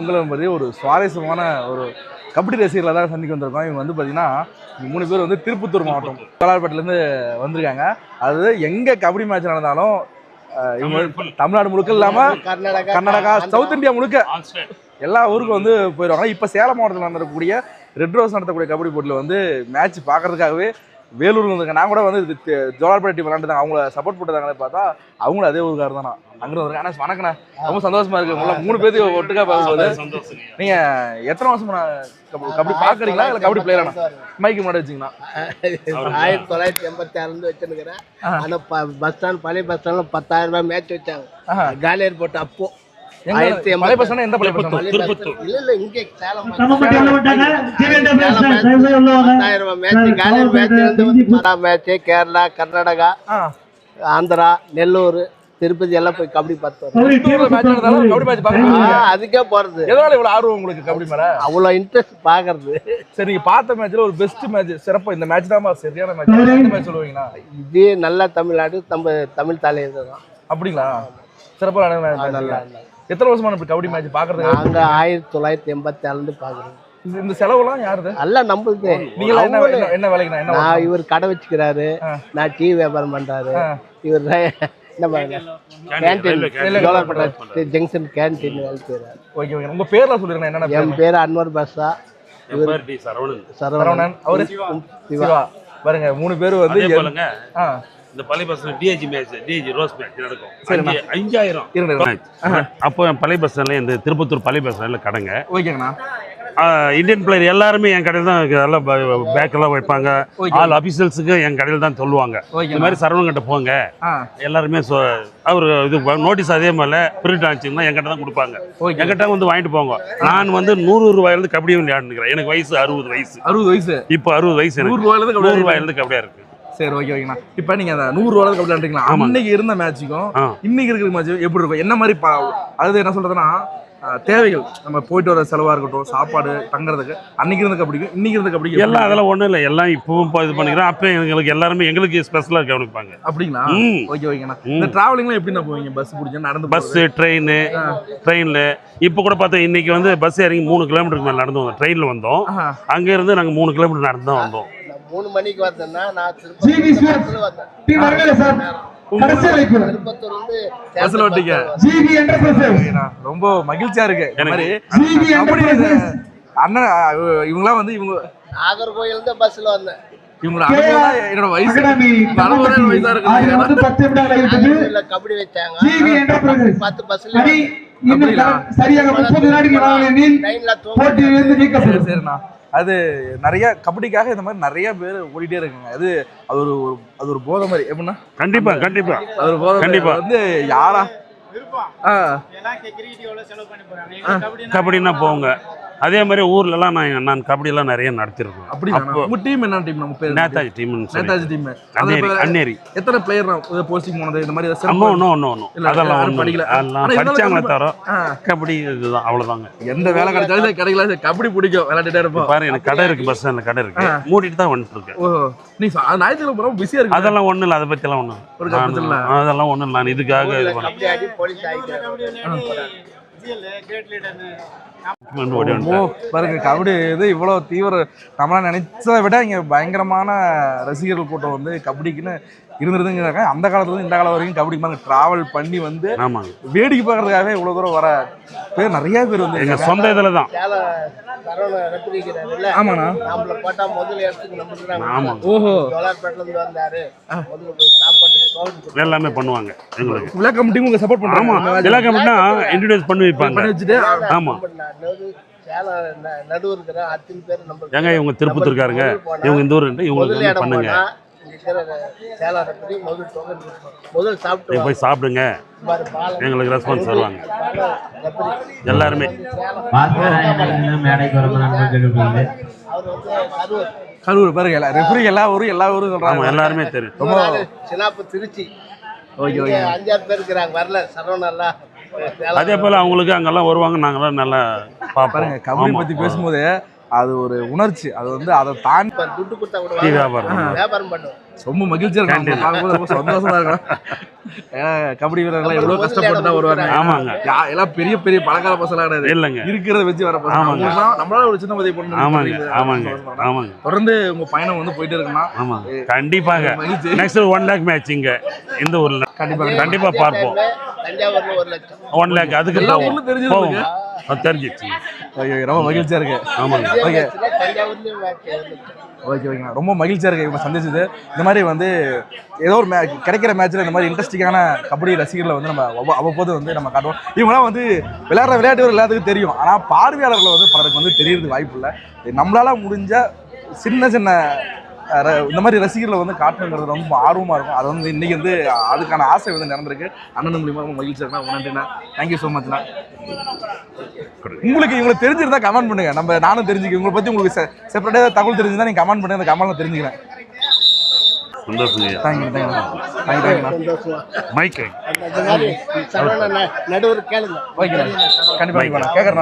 உங்களை பற்றி ஒரு சுவாரஸ்யமான ஒரு கபடி ரசிகர்களை தான் சந்திக்க வந்திருக்கோம். இவங்க வந்து பார்த்தீங்கன்னா மூணு பேர் வந்து திருப்பத்தூர் மாவட்டம் கோலார்பேட்டிலேருந்து வந்திருக்காங்க. அது எங்கே கபடி மேட்ச் நடந்தாலும் இவங்க தமிழ்நாடு முழுக்க இல்லாமல் கர்நாடகா கர்நாடகா சவுத் இந்தியா முழுக்க எல்லா ஊருக்கும் வந்து போயிடுவாங்க இப்போ சேலம் மாவட்டத்தில் நடத்தக்கூடிய ரெட் ரோஸ் நடத்தக்கூடிய கபடி போட்டியில் வந்து மேட்ச் பார்க்கறதுக்காகவே வேலூர்ல இருந்திருக்கேன். நான் கூட வந்து இது ஜோலார்பேட்டை டீம் விளாண்டுதாங்க அவங்கள சப்போர்ட் போட்டுதாங்களே பார்த்தா அவங்களும் அதே ஊருக்காரர் தானா அங்கே வந்திருக்கேன். ஆனால் வணக்கண்ணா ரொம்ப சந்தோஷமா இருக்கு. உங்களை மூணு பேர்த்தையும் ஒட்டுக்கா பார்க்கும்போது. நீங்க எத்தனை வருஷமா கபடி கபடி பார்க்குறீங்களா? இல்லை கபடி பிளேயரானா மைக்கு முன்னாடி வச்சிங்கன்னா ஆயிரத்தி தொள்ளாயிரத்தி எண்பத்தி ஆறுல இருந்து வச்சிருக்கிறேன் ஆனா பஸ் ஸ்டாண்ட் பழைய பஸ் ஸ்டாண்ட்ல பத்தாயிரம் ரூபாய் மேட்ச் வச்சாங்க. ஆஹா. காலி ஏர்போர்ட் அப்போ. ஆயிரத்தி மலை பஸ் என்ன எந்த stand. இல்ல இல்ல இங்க சேலம் மேட்ச் கேரளா கர்நாடகா ஆ. ஆந்திரா நெல்லூர் திருப்பதி எல்லாம் போய் கபடி பார்த்து வரோம். கபடி டூர்ல மேட்ச் நடந்தாலும் கபடி மேட்ச் ஆ, பார்க்கணும் அதுக்கே போறது. எதனால இவ்வளவு ஆர்வம் உங்களுக்கு கபடி மேல? அவ்வளவு இன்ட்ரெஸ்ட் பாக்குறது. சரி நீங்க பார்த்த மேட்ச்ல ஒரு பெஸ்ட் மேட்ச் சிறப்பா இந்த மேட்ச் தான் சரியான மேட்ச் மேட்ச் சொல்லுவீங்களா இது நல்ல தமிழ்நாடு நம்ம தமிழ் தலைவர் தான். அப்படிங்களா? சிறப்பா நடந்த நல்லா. எத்தனை வருஷமா இப்ப கபடி மேட்ச் பாக்குறதுக்கு நாங்க ஆயிரத்தி தொள்ளாயிரத்தி எண்பத்தி ஆறுல இருந்து பாக்குறோம். இந்த- செலவுலாம் யாருது? எல்லாம் நம்மளுது நீங்க என்ன என்ன- என்ன நான் இவர் கடை வச்சுக்கிறாரு. நான் டீ வியாபாரம் பண்றாரு. இவர் கேன்டீன் ஜோலார்பேட்டை ஜங்ஷன் கேன்டீன் வேலை செய்யறாரு ஓகே ஓகே உங்க பேர்லாம் என்னென்ன என் பேர்? அன்வர் பாஷா எம்ஆர்டி சரவணன். அவரு? சிவா. பாருங்க மூணு பேர் வந்து இந்த பழைய bus DH match DH rose match நடக்கும். அஞ்சாயிரம். அப்போ என் பழைய பஸ் இந்த திருப்பத்தூர் பழைய பஸ் கடைங்க. ஓகேங்கண்ணா. இந்தியன் பிளேயர் எல்லாருமே என் கடையில் தான் எல்லாம் பேக் எல்லாம் வைப்பாங்க. ஆல் அபிஷியல்ஸுக்கு என் கடையில் தான் சொல்லுவாங்க. இந்த மாதிரி சரவணன் கிட்ட போங்க. எல்லாருமே அவர் இது நோட்டீஸ் அதே மாதிரி பிரிண்ட் ஆச்சுன்னா என்கிட்ட தான் கொடுப்பாங்க. என்கிட்ட வந்து வாங்கிட்டு போங்க. நான் வந்து நூறு ரூபாயிலிருந்து கபடி விளையாடுனுக்கிறேன். எனக்கு வயசு அறுபது வயசு. அறுபது வயசு. இப்போ அறுபது வயசு நூறு எனக்கு ரூபாயில இருந்து நூறு கபடி ரூபாயிலிருந்து கபடியா இருக்கு. சரி ஓகே ஓகேண்ணா இப்போ நீங்க அந்த நூறு கபடி விளையாடுறீங்களா ஆமாங்க. அன்னைக்கு இருந்த மேட்சுக்கும் ஆ. இன்னைக்கு இருக்கிற மேட்ச் எப்படி இருக்கும்? என்ன மாதிரி பா அதாவது என்ன சொல்றதுன்னா தேவைகள். நம்ம போயிட்டு வர செலவா இருக்கட்டும் சாப்பாடு தங்குறதுக்கு அன்னைக்கு இருந்த கபடிக்கும் இன்னைக்கு இருந்த கபடிக்கும் எல்லாம் அதெல்லாம் ஒண்ணும் இல்லை. எல்லாம் இப்பவும் இப்போ இது பண்ணிக்கிறோம். அப்போ எங்களுக்கு எல்லாருமே எங்களுக்கு ஸ்பெஷலாக கவனிப்பாங்க. அப்படிங்களா? ஓகே ஓகேண்ணா இந்த டிராவலிங்லாம் எப்படிண்ணா போவீங்க? பஸ் பிடிச்சி நடந்து பஸ்ஸு ட்ரெயின் ட்ரெயினில் இப்போ கூட பார்த்தா இன்னைக்கு வந்து பஸ் இறங்கி மூணு கிலோமீட்டருக்கு மேலே நடந்து வந்தோம். ட்ரெயினில் வந்தோம். அங்கேருந்து நாங்கள் மூணு கிலோமீட்டர் நடந்து தான் வந்தோம். மூணு மணிக்கு வந்தேன்னா நான் திருப்பத்தூர் வந்தேன். ரொம்ப மகிழ்ச்சியா இருக்கு. அண்ணன் இவங்களாம் வந்து இவங்க நாகர்கோயில் இருந்து பஸ்ல வந்தேன். இவங்களோட அனுபவம் என்னோட வயசு. தான் வயசா இருக்கு. கபடி வச்சாங்க பத்து பஸ்ல? சரியாக முப்பது ட்ரெயின்ல போட்டியிலிருந்து நீக்கப்படும் சரிண்ணா அது நிறைய கபடிக்காக இந்த மாதிரி நிறைய பேர் ஓடிட்டே இருக்காங்க. அது அது ஒரு அது ஒரு போதை மாதிரி. எப்படின்னா கண்டிப்பா கண்டிப்பா. அது ஒரு போதை கண்டிப்பா. கண்டிப்பா வந்து யாரா ஆ. கபடின்னா போங்க. அதே மாதிரி ஊர்லலாம் நான் நான் கபடியெல்லாம் நிறைய நடத்திருக்கேன். அப்படி அப்போ உங்க டீம் என்ன டீம்? நம்ம பேர் நேதாஜி டீம்னு நேதாஜி டீம் அன்னேரி அன்னேரி. எத்தனை பிளேயர் போஸ்டிங் போனது? இந்த மாதிரி அம்மா ஒன்றும் ஒன்றும் ஒன்றும் இல்ல, அதெல்லாம் ஒன்றும் படிக்கல. படிச்சாங்களே தவிர கபடி இதுதான் அவ்வளோதாங்க எந்த வேலை கிடைச்சாலும் கிடைக்கல கபடி பிடிக்கும். விளையாண்டுட்டே இருப்போம். பாரு எனக்கு கடை இருக்கு பஸ் ஸ்டாண்ட்ல கடை இருக்கு. மூடிட்டு தான் வந்துட்டு இருக்கேன் ஓ நீ ஞாயிற்றுக்கிழமை போறோம் பிஸியா இருக்கு அதெல்லாம் ஒன்றும் இல்லை அதை ஒன்றும் கப்பத்தில் இல்ல. அதெல்லாம் ஒன்றும் நான் இதுக்காக இது பண்ண கபடி. பாருங்க கபடி இது இவ்வளவு தீவிர நம்மளாம் நினைச்சதை விட இங்க பயங்கரமான ரசிகர்கள் கூட்டம் வந்து கபடிக்குன்னு இருந்திருந்துங்கிறாங்க அந்த காலத்துல இருந்து இந்த காலம் வரைக்கும் கபடிக்கு டிராவல் பண்ணி வந்து வேடிக்கை பார்க்கறதுக்காகவே இவ்வளவு தூரம் வர பேர் நிறைய பேர் வந்து எங்க சொந்த இதில் தான் ஆமாண்ணா. நம்மள போட்டா இடத்துக்கு ஓஹோ. இருந்து வந்தாரு. முதல்ல போய் சாப்பாட்டுக்கு கவுண்ட் எல்லாமே பண்ணுவாங்க எங்களுக்கு. விழா கமிட்டியும் உங்க சப்போர்ட் ஆமா. பண்றாங்க எல்லா கம்பெனினா இன்ட்ரடியூஸ் பண்ணி வைப்பாங்க. பண்ணி வச்சுட்டு ஆமா. நடுவு இருக்கிற அத்தனை பேர் நம்ம ஏங்க இவங்க திருப்பத்தூர்காரங்க. இவங்க இந்த ஊர் இவங்களுக்கு பண்ணுங்க. இருக்கிற முதல் சாப்பிட்டு போய் சாப்பிடுங்க. எங்களுக்கு ரெஸ்பான்ஸ் தருவாங்க. எல்லாருமே. கரூர். கரூர் பாருங்க எல்லா ரெஃப்ரி எல்லா ஊரும் எல்லா ஊரும் ஆமா சொல்றாங்க எல்லாருமே தெரியும். ரொம்ப நாலு சினாப்பு திருச்சி. Okay okay. அஞ்சாறு பேர் இருக்கிறாங்க வரல. சரவணெல்லாம் அதே போல அவங்களுக்கு அங்கெல்லாம் வருவாங்க நாங்கெல்லாம் நல்லா பாருங்க பார்ப்போம். கபடி. பத்தி பேசும்போது அது ஒரு உணர்ச்சி. அது வந்து அதை தாண்டி துட்டு கொடுத்தா. வியாபாரம் வியாபாரம் பண்ணுவோம். ரொம்ப மகிழ்ச்சியா இருக்கும். சந்தோஷமா இருக்கும். ஏன்னா கபடி வீரர்கள் எவ்வளவு கஷ்டப்பட்டு தான் வருவாங்க. ஆமாங்க. எல்லாம் பெரிய பெரிய பணக்கார பசங்க கிடையாது. இல்லைங்க. இருக்கிறத வச்சு வர பசங்க. ஆமாங்க. நம்மளால ஒரு சின்ன உதவி பண்ணணும். ஆமாங்க ஆமாங்க ஆமாங்க. தொடர்ந்து உங்க பயணம் வந்து போயிட்டே இருக்குன்னா ஆமாங்க கண்டிப்பாக மகிழ்ச்சி. நெக்ஸ்ட் ஒன் லேக் மேட்ச் இங்க இந்த ஊர்ல. கண்டிப்பா கண்டிப்பா பார்ப்போம். ஒன் லேக் அதுக்கு போவோம். தெரிஞ்சிச்சு ஐயோ, ரொம்ப மகிழ்ச்சியா இருக்கு. ஆமாங்க. ஓகே. ஓகே ஓகேண்ணா ரொம்ப மகிழ்ச்சியாக இருக்கு. இவங்க சந்திச்சது. இந்த மாதிரி வந்து ஏதோ ஒரு மே கிடைக்கிற மேட்ச்சில் இந்த மாதிரி இன்ட்ரெஸ்டிங்கான கபடி ரசிகர்களை வந்து நம்ம அவ்வப்போது வந்து நம்ம காட்டுவோம். இவங்களாம் வந்து விளையாடுற விளையாட்டு எல்லாத்துக்கும் தெரியும். ஆனால் பார்வையாளர்கள் வந்து பலருக்கு வந்து தெரியறதுக்கு வாய்ப்பு இல்லை. நம்மளால் முடிஞ்ச சின்ன சின்ன இந்த மாதிரி ரசிகர்களை வந்து காட்டணுங்கிறது ரொம்ப ஆர்வமா இருக்கும். அது வந்து இன்னைக்கு வந்து அதுக்கான ஆசை வந்து நடந்திருக்கு அண்ணன் மூலியமா ரொம்ப மகிழ்ச்சியா இருக்கா நன்றிண்ணா. தேங்க்யூ ஸோ மச்ண்ணா உங்களுக்கு இவங்களுக்கு தெரிஞ்சிருந்தா கமெண்ட் பண்ணுங்க. நம்ம நானும் தெரிஞ்சுக்க உங்களை பத்தி உங்களுக்கு செப்பரேட்டாக தகவல் தெரிஞ்சுன்னா நீங்க கமெண்ட் பண்ணுங்க. அந்த கமெண்ட்ல தெரிஞ்சுக்கிறேன் நடுவர் கேளுங்க. ஓகே கண்டிப்பா கண்டிப்பா. கேட்குறேன்